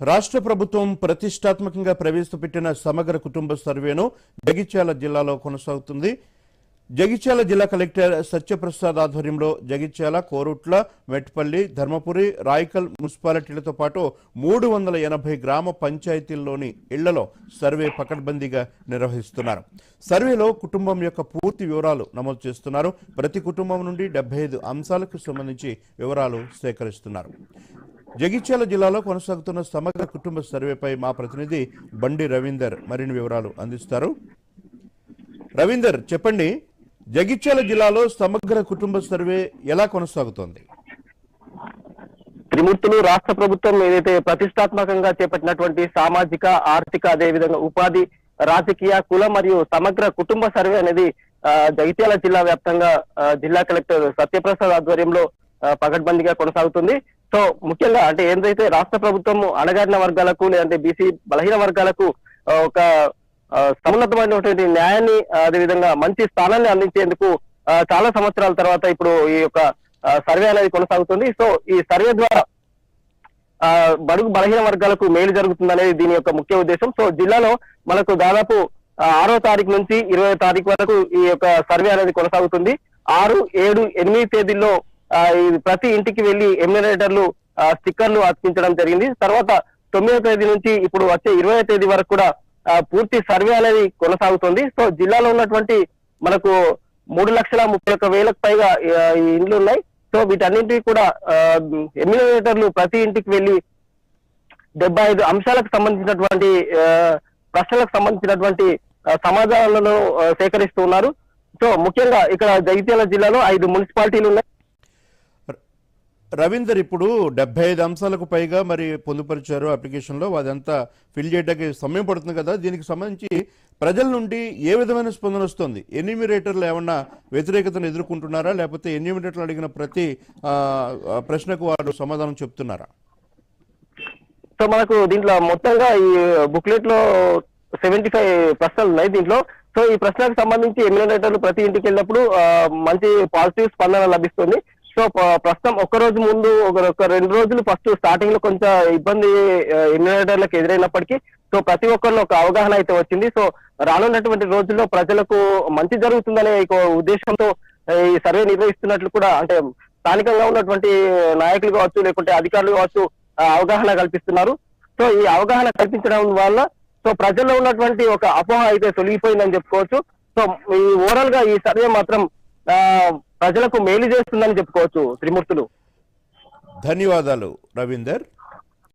రాష్ట్ర ప్రభుత్వం ప్రతిష్టాత్మకంగా ప్రవేశపెట్టిన సమగ్ర కుటుంబ సర్వేను జగిత్యాల జిల్లాలో కొనసాగుతుంది. జగిత్యాల జిల్లా కలెక్టర్ సత్యప్రసాద్ ఆధ్వర్యంలో జగిత్యాల కోరుట్ల మెట్పల్లి ధర్మపురి రాయకల్ మున్సిపాలిటీలతో పాటు మూడు వందల ఎనభై గ్రామ పంచాయతీల్లోని ఇళ్ళలో సర్వే పకడ్బందీగా నిర్వహిస్తున్నారు. సర్వేలో కుటుంబం యొక్క పూర్తి వివరాలు నమోదు చేస్తున్నారు. ప్రతి కుటుంబం నుండి డెబ్బై ఐదు అంశాలకు సంబంధించి వివరాలు సేకరిస్తున్నారు. జగిత్యాల జిల్లాలో కొనసాగుతున్న సమగ్ర కుటుంబ సర్వేపై మా ప్రతినిధి బండి రవీందర్ మరిన్ని వివరాలు అందిస్తారు. రవీందర్ చెప్పండి. జగిత్యాల జిల్లాలో సమగ్ర కుటుంబ సర్వే ఎలా కొనసాగుతోంది? త్రిమూర్తులు రాష్ట్ర ప్రభుత్వం ఏదైతే ప్రతిష్టాత్మకంగా చేపట్టినటువంటి సామాజిక ఆర్థిక అదేవిధంగా ఉపాధి రాజకీయ కుల మరియు సమగ్ర కుటుంబ సర్వే అనేది జగిత్యాల జిల్లా వ్యాప్తంగా జిల్లా కలెక్టర్ సత్యప్రసాద్ ఆధ్వర్యంలో ఆ, పకడ్బందీగా కొనసాగుతుంది. సో ముఖ్యంగా అంటే ఏదైతే రాష్ట్ర ప్రభుత్వం అణగారిన వర్గాలకు లేదంటే బీసీ బలహీన వర్గాలకు ఒక సమున్నతమైనటువంటి న్యాయాన్ని అదేవిధంగా మంచి స్థానాన్ని అందించేందుకు చాలా సంవత్సరాల తర్వాత ఇప్పుడు ఈ యొక్క సర్వే అనేది కొనసాగుతుంది. సో ఈ సర్వే ద్వారా ఆ, బడుగు బలహీన వర్గాలకు మేలు జరుగుతుందనేది దీని యొక్క ముఖ్య ఉద్దేశం. సో జిల్లాలో మనకు దాదాపు ఆరో తారీఖు నుంచి ఇరవై తారీఖు వరకు ఈ యొక్క సర్వే అనేది కొనసాగుతుంది. ఆరు ఏడు ఎనిమిది తేదీల్లో ప్రతి ఇంటికి వెళ్ళి ఎమ్యునరేటర్లు స్టిక్కర్లు అతికించడం జరిగింది. తర్వాత తొమ్మిదో తేదీ నుంచి ఇప్పుడు వచ్చే ఇరవై తేదీ వరకు కూడా పూర్తి సర్వే అనేది కొనసాగుతుంది. సో జిల్లాలో ఉన్నటువంటి మనకు మూడు లక్షల ముప్పై ఒక్క వేలకు పైగా ఇండ్లు ఉన్నాయి. సో వీటన్నింటికి కూడా ఎమ్యునరేటర్లు ప్రతి ఇంటికి వెళ్ళి డెబ్బై ఐదు అంశాలకు సంబంధించినటువంటి ప్రశ్నలకు సంబంధించినటువంటి సమాధానాలను సేకరిస్తూ ఉన్నారు. సో ముఖ్యంగా ఇక్కడ జగిత్యాల జిల్లాలో ఐదు మున్సిపాలిటీలు ఉన్నాయి. రవీందర్ ఇప్పుడు డెబ్బై ఐదు అంశాలకు పైగా మరి పొందుపరిచారు అప్లికేషన్లో. అదంతా ఫిల్ చేయడానికి సమయం పడుతుంది కదా. దీనికి సంబంధించి ప్రజల నుండి ఏ విధమైన స్పందన వస్తుంది? ఎన్యూమిరేటర్లు ఏమన్నా వ్యతిరేకతను ఎదుర్కొంటున్నారా? లేకపోతే ఎన్యూమిరేటర్లు అడిగిన ప్రతి ప్రశ్నకు వారు సమాధానం చెప్తున్నారా? సో మనకు దీంట్లో మొత్తంగా ఈ బుక్లెట్లో సెవెంటీ ఫైవ్ ప్రశ్నలు ఉన్నాయి దీంట్లో. సో ఈ ప్రశ్నలకు సంబంధించి ఎమ్యునరేటర్లు ప్రతి ఇంటికి వెళ్ళినప్పుడు మంచి పాజిటివ్ స్పందన లభిస్తుంది. సో ప్రస్తుతం ఒక రోజు ముందు ఒక రెండు రోజులు ఫస్ట్ స్టార్టింగ్లో కొంచెం ఇబ్బంది ఎమ్యునరేటర్లకు ఎదురైనప్పటికీ సో ప్రతి ఒక్కరిలో ఒక అవగాహన అయితే వచ్చింది. సో రానున్నటువంటి రోజుల్లో ప్రజలకు మంచి జరుగుతుందనే ఒక ఉద్దేశంతో ఈ సర్వే నిర్వహిస్తున్నట్లు కూడా అంటే స్థానికంగా ఉన్నటువంటి నాయకులు కావచ్చు లేకుంటే అధికారులు కావచ్చు అవగాహన కల్పిస్తున్నారు. సో ఈ అవగాహన కల్పించడం వల్ల సో ప్రజల్లో ఉన్నటువంటి ఒక అపోహ అయితే తొలగిపోయిందని చెప్పుకోవచ్చు. సో ఈ ఓవరాల్గా ఈ సర్వే మాత్రం ఆ, ప్రజలకు మేలు చేస్తుందని చెప్పుకోవచ్చు త్రిమూర్తులు. ధన్యవాదాలు రవీందర్.